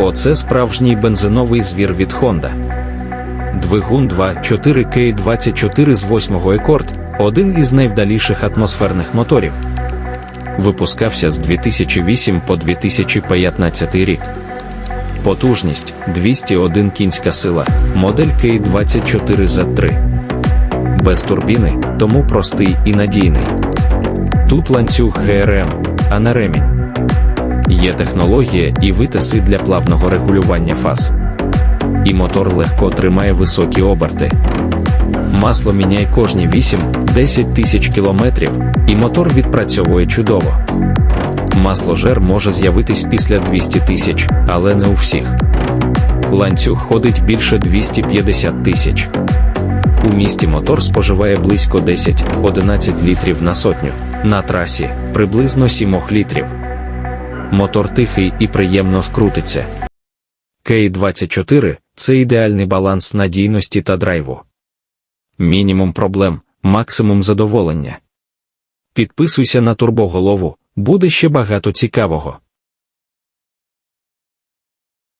Оце справжній бензиновий звір від Honda. Двигун 2.4 K24 з 8-го екорд один із найвдаліших атмосферних моторів. Випускався з 2008 по 2015 рік. Потужність 201 кінська сила, модель K24Z3. Без турбіни, тому простий і надійний. Тут ланцюг ГРМ, а не ремінь. Є технологія і витиси для плавного регулювання фаз. І мотор легко тримає високі оберти. Масло міняє кожні 8-10 тисяч кілометрів, і мотор відпрацьовує чудово. Масложер може з'явитись після 200 тисяч, але не у всіх. Ланцюг ходить більше 250 тисяч. У місті мотор споживає близько 10-11 літрів на сотню, на трасі приблизно 7 літрів. Мотор тихий і приємно вкрутиться. K24 це ідеальний баланс надійності та драйву. Мінімум проблем, максимум задоволення. Підписуйся на турбоголову, буде ще багато цікавого.